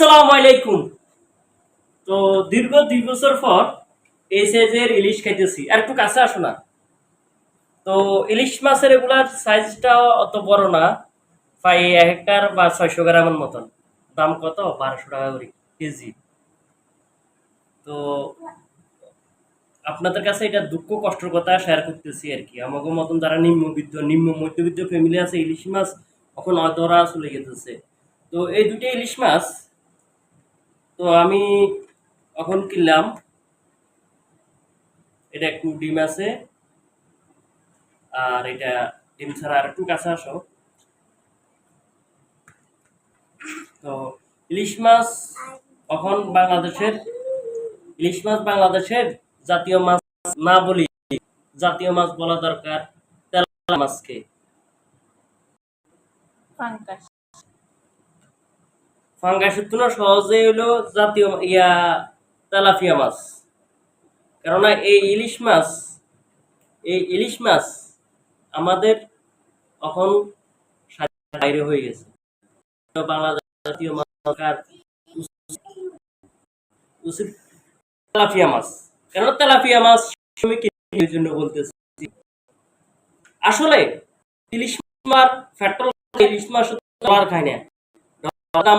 আসসালামু তো দীর্ঘ দুই বছর পর এই সাইজের ইলিশ খাইতেছি। আর একটু কাছে আসো না। তো ইলিশ মাছের এগুলার অত বড় না। প্রায় বা ছয়শো গ্রামের মতন। দাম কত? বারোশো টাকা করে কেজি। তো আপনাদের কাছে এটা দুঃখ, কষ্টের কথা শেয়ার করতেছি আর কি। আমাকে মতন যারা নিম্নবিত্ত, নিম্ন মধ্যবিত্ত ফ্যামিলি আছে, ইলিশ মাছ এখন অধরা চলে যেতেছে। তো এই দুটো ইলিশ মাছ তো আমি এখন কিনলাম। এটা একটু ডিম আছে। আর এটা ডিম ছাড়া আর একটু কাছে আসো তো ইলিশ মাছ এখন বাংলাদেশের ইলিশ মাছ বাংলাদেশের জাতীয় মাছ না বলি জাতীয় মাছ বলা দরকার তেলা মাছকে। ফাঙ্গাসের তুলনা সহজে হলো জাতীয় ইয়া তেলাপিয়া মাছ। কেননা এই ইলিশ মাছ, এই ইলিশ মাছ আমাদের এখন বাইরে হয়ে গেছে। বাংলাদেশ জাতীয় মাছ তেলাপিয়া মাছ। কেন তেলাপিয়া মাছ জন্য বলতেছি? আসলে ইলিশ ফ্যাটল ইলিশ মাছ খায় না। দাম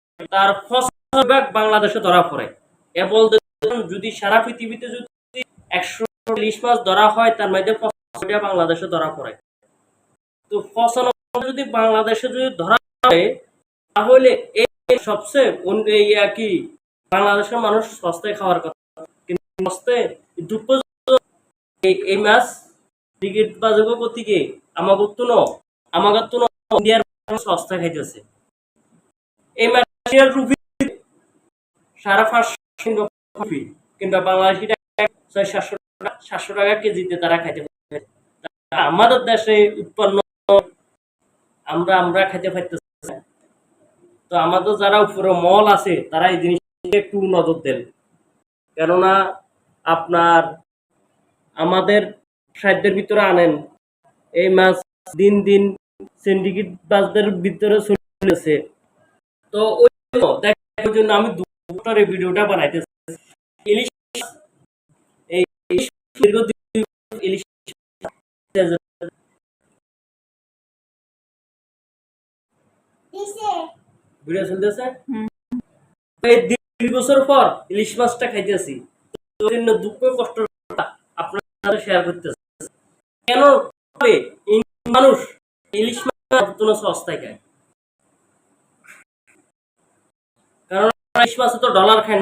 তার ফসল ভাগ বাংলাদেশে ধরা পড়ে। এ বলতে যদি সারা পৃথিবীতে যদি একশো ইলিশ মাছ ধরা হয়, তার মধ্যে ফসলটা বাংলাদেশে ধরা পড়ে। তো ফসল যদি বাংলাদেশে যদি ধরা হয় তাহলে এই সবচেয়ে আর কি, বাংলাদেশের মানুষ সস্তায় খাওয়ার কথা। কিন্তু সস্তায় এই মাছ টিকিট বাজব কতিকে আমাগর তো ন আমাগর তো ইন্ডিয়ার সস্তা খাইতেছে। এই মাছের রুপি রুপি বাংলাদেশি টাকা ছয় সাতশো টাকা সাতশো টাকা কেজিতে তারা খাইতে পারে আমাদের দেশে উৎপন্ন, আমরা আমরা খাইতে পারতেছি তো আমাদের যারা উপরে মল আছে, তারা এই জিনিসটা একটু নজর দেন। কেননা আপনার, আমাদের সাধ্যের ভিতরে আনেন, এই মাছ দিন দিন সিন্ডিকেট বাসদের ভিতরে চলেছে তো ওই জন্য জন্য আমি দুটার এই ভিডিওটা বানাইতেছি। ইলিশ এই ইলিশ ইলিশ ভিডিও চলতেছে এই দুই বছর পর ইলিশ মাছটা খাইতেছি। জন্য দুঃখ কষ্ট আপনারা শেয়ার করতেছে। কেন? মানুষ ইলিশ মাছ সস্তায় খায়। কারণ মাছে তো ডলার খায়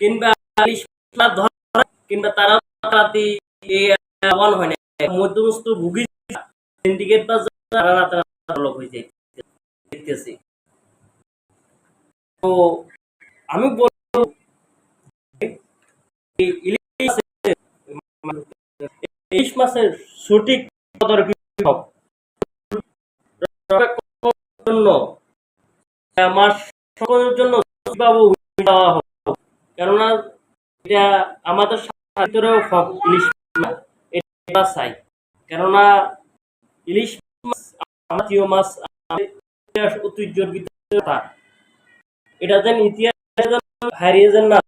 কিংবা কিংবা তারা রাতারাতি এই হয় না। মধ্যমস্ত ভুগি সিন্ডিকেট বা যারা রাতারাতি হয়ে যায়, দেখতেছি। তো আমি বলব ইলিশ মাছের সঠিক তদারকি। জন্য আমার সকলের জন্য বাবু দেওয়া হোক। কেননা, এটা আমাদের ভিতরেও ইলিশ এটা চাই। কেননা, ইলিশ মাছ মাছ ইতিহাস ঐতিহ্যের ভিতরে এটা যেন ইতিহাস হারিয়ে যেন না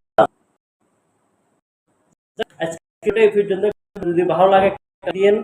যদি ভালো লাগে দিয়েন